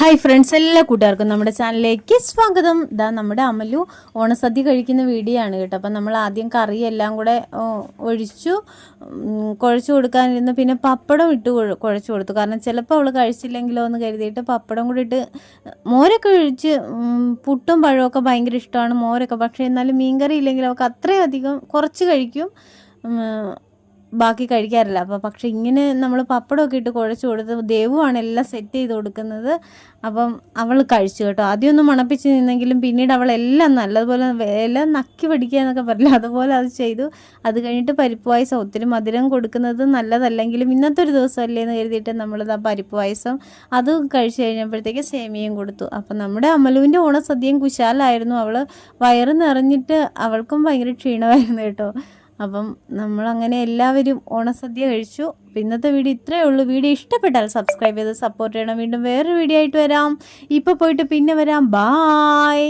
Hi friends എല്ലാ കൂട്ടുകാർക്കും നമ്മുടെ ചാനലിലേക്ക് സ്വാഗതം. ഇതാ നമ്മുടെ അമലു ഓണസദ്യ കഴിക്കുന്ന വീഡിയോ ആണ് കേട്ടോ. അപ്പം നമ്മൾ ആദ്യം കറി എല്ലാം കൂടെ ഒഴിച്ചു. കുഴച്ചു കൊടുക്കാനിരുന്നു. പിന്നെ പപ്പടം ഇട്ട് കുഴച്ചു കൊടുത്തു. കാരണം ചിലപ്പോൾ അവൾ കഴിച്ചില്ലെങ്കിലോ എന്ന് കരുതിയിട്ട് പപ്പടം കൂടി ഇട്ട് മോരൊക്കെ ഒഴിച്ച് പുട്ടും പഴമൊക്കെ ഭയങ്കര ഇഷ്ടമാണ് മോരൊക്കെ. പക്ഷേ എന്നാലും മീൻകറി ഇല്ലെങ്കിൽ അവൾക്ക് അത്രയും അധികം കുറച്ച് കഴിക്കും. ബാക്കി കഴിക്കാറില്ല. അപ്പോൾ പക്ഷെ ഇങ്ങനെ നമ്മൾ പപ്പടമൊക്കെ ഇട്ട് കുഴച്ച് കൊടുത്ത് ദേവുവാണ് എല്ലാം സെറ്റ് ചെയ്ത് കൊടുക്കുന്നത്. അപ്പം അവൾ കഴിച്ചു കേട്ടോ. ആദ്യമൊന്നും മണപ്പിച്ച് നിന്നെങ്കിലും പിന്നീട് അവൾ എല്ലാം നല്ലതുപോലെ എല്ലാം നക്കി പിടിക്കുക എന്നൊക്കെ പറയില്ല അതുപോലെ അത് ചെയ്തു. അത് കഴിഞ്ഞിട്ട് പരിപ്പ് പായസം ഒത്തിരി മധുരം കൊടുക്കുന്നത് നല്ലതല്ലെങ്കിലും ഇന്നത്തെ ഒരു ദിവസമല്ലേ എന്ന് കരുതിയിട്ട് നമ്മൾ ആ പരിപ്പ് പായസം അത് കഴിച്ചു കഴിഞ്ഞപ്പോഴത്തേക്ക് സേമിയയും കൊടുത്തു. അപ്പം നമ്മുടെ അമലുവിന്റെ ഓണസദ്യയും കുശാലായിരുന്നു. അവൾ വയറ് നിറഞ്ഞിട്ട് അവൾക്കും ഭയങ്കര ക്ഷീണമായിരുന്നു കേട്ടോ. അപ്പം നമ്മളങ്ങനെ എല്ലാവരും ഓണസദ്യ കഴിച്ചു. ഇന്നത്തെ വീഡിയോ ഇത്രയേ ഉള്ളൂ. വീഡിയോ ഇഷ്ടപ്പെട്ടാൽ സബ്സ്ക്രൈബ് ചെയ്ത് സപ്പോർട്ട് ചെയ്യണം. വീണ്ടും വേറൊരു വീഡിയോ ആയിട്ട് വരാം. ഇപ്പോൾ പോയിട്ട് പിന്നെ വരാം. ബായ്